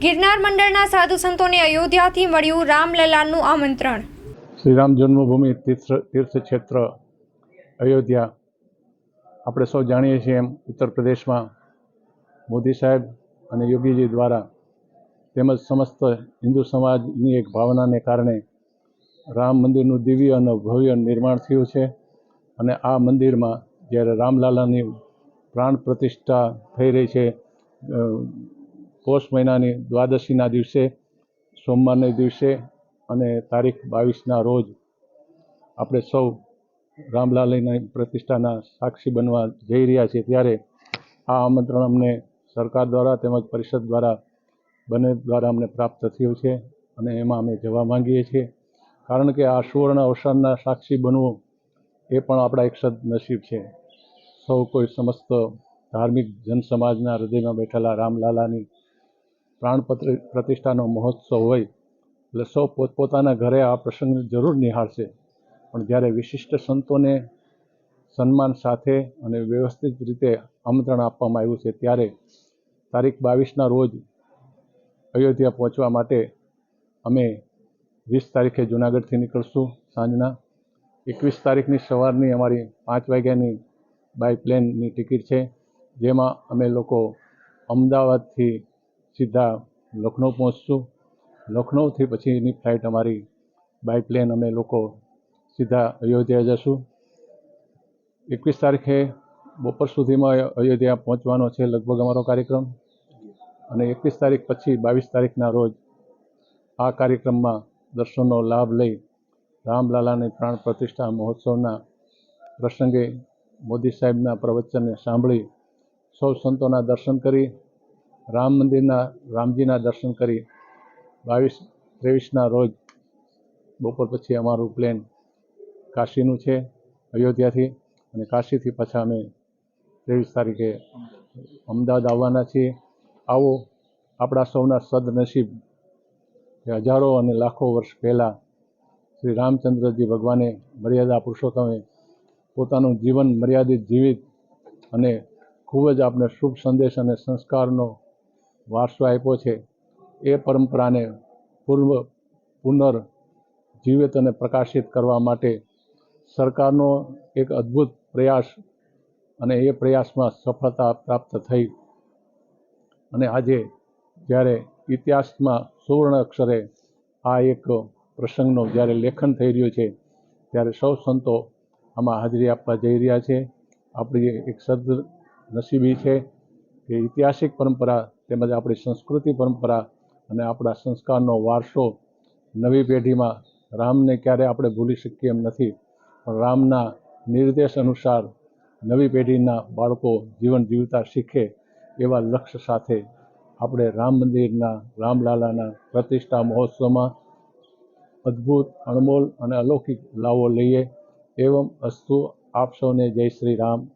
ગિરનાર મંડળના સાધુ સંતોને અયોધ્યાથી મળ્યું રામલલાનું આમંત્રણ. શ્રી રામ જન્મભૂમિ તીર્થ ક્ષેત્ર અયોધ્યા. આપણે સૌ જાણીએ છીએ એમ ઉત્તર પ્રદેશમાં મોદી સાહેબ અને યોગીજી દ્વારા તેમજ સમસ્ત હિન્દુ સમાજની એક ભાવનાને કારણે રામ મંદિરનું દિવ્ય અને ભવ્ય નિર્માણ થયું છે અને આ મંદિરમાં જ્યારે રામલાલાની પ્રાણ પ્રતિષ્ઠા થઈ રહી છે પોષ મહિનાની દ્વાદશીના દિવસે, સોમવારના દિવસે અને તારીખ બાવીસના રોજ આપણે સૌ રામલાલીની પ્રતિષ્ઠાના સાક્ષી બનવા જઈ રહ્યા છીએ. ત્યારે આ આમંત્રણ અમને સરકાર દ્વારા તેમજ પરિષદ દ્વારા, બંને દ્વારા અમને પ્રાપ્ત થયું છે અને એમાં અમે જવા માંગીએ છીએ. કારણ કે આ સુવર્ણ અવસરના સાક્ષી બનવું એ પણ આપણા એક સદનસીબ છે. સૌ કોઈ સમસ્ત ધાર્મિક જનસમાજના હૃદયમાં બેઠેલા રામલાલાની પ્રાણ પ્રતિષ્ઠાનો મહોત્સવ હોય, એટલે સૌ પોતપોતાના ઘરે આ પ્રસંગને જરૂર નિહાળશે. પણ જ્યારે વિશિષ્ટ સંતોને સન્માન સાથે અને વ્યવસ્થિત રીતે આમંત્રણ આપવામાં આવ્યું છે, ત્યારે તારીખ બાવીસના રોજ અયોધ્યા પહોંચવા માટે અમે વીસ તારીખે જુનાગઢથી નીકળશું સાંજના. એકવીસ તારીખની સવારની અમારી પાંચ વાગ્યાની બાય પ્લેનની ટિકિટ છે, જેમાં અમે લોકો અમદાવાદથી સીધા લખનઉ પહોંચશું. લખનૌથી પછીની ફ્લાઇટ અમારી બાય પ્લેન અમે લોકો સીધા અયોધ્યા જશું. એકવીસ તારીખે બપોર સુધીમાં અયોધ્યા પહોંચવાનો છે લગભગ અમારો કાર્યક્રમ. અને એકવીસ તારીખ પછી બાવીસ તારીખના રોજ આ કાર્યક્રમમાં દર્શનનો લાભ લઈ રામલાલાની પ્રાણ પ્રતિષ્ઠા મહોત્સવના પ્રસંગે મોદી સાહેબના પ્રવચનને સાંભળી સૌ સંતોના દર્શન કરી રામ મંદિરના, રામજીના દર્શન કરી બાવીસ, ત્રેવીસના રોજ બપોર પછી અમારું પ્લેન કાશીનું છે, અયોધ્યાથી. અને કાશીથી પાછા અમે ત્રેવીસ તારીખે અમદાવાદ આવવાના છીએ. આવો આપણા સૌના સદનસીબ કે હજારો અને લાખો વર્ષ પહેલાં શ્રી રામચંદ્રજી ભગવાને મર્યાદા પુરુષોત્તમે પોતાનું જીવન મર્યાદિત જીવિત અને ખૂબ જ આપણે શુભ સંદેશ અને સંસ્કારનો વારસો આપ્યો છે, એ પરંપરાને પૂર્વ પુનર જીવિત અને પ્રકાશિત કરવા માટે સરકારનો એક અદ્ભુત પ્રયાસ અને એ પ્રયાસમાં સફળતા પ્રાપ્ત થઈ. અને આજે જ્યારે ઇતિહાસમાં સુવર્ણ અક્ષરે આ એક પ્રસંગનો જ્યારે લેખન થઈ રહ્યું છે, ત્યારે સૌ સંતો આમાં હાજરી આપવા જઈ રહ્યા છે. આપણી એક સદ નસીબી છે કે ઐતિહાસિક પરંપરા તેમજ આપણી સંસ્કૃતિ પરંપરા અને આપણા સંસ્કારનો વારસો નવી પેઢીમાં રામને ક્યારે આપણે ભૂલી શકીએ એમ નથી. પણ રામના નિર્દેશ અનુસાર નવી પેઢીના બાળકો જીવન જીવતા શીખે એવા લક્ષ્ય સાથે આપણે રામ મંદિરના રામલાલાના પ્રતિષ્ઠા મહોત્સવમાં અદ્ભુત અણમોલ અને અલૌકિક લાવો લઈએ. એવમ અસ્તુ આપ સૌને જય શ્રી રામ.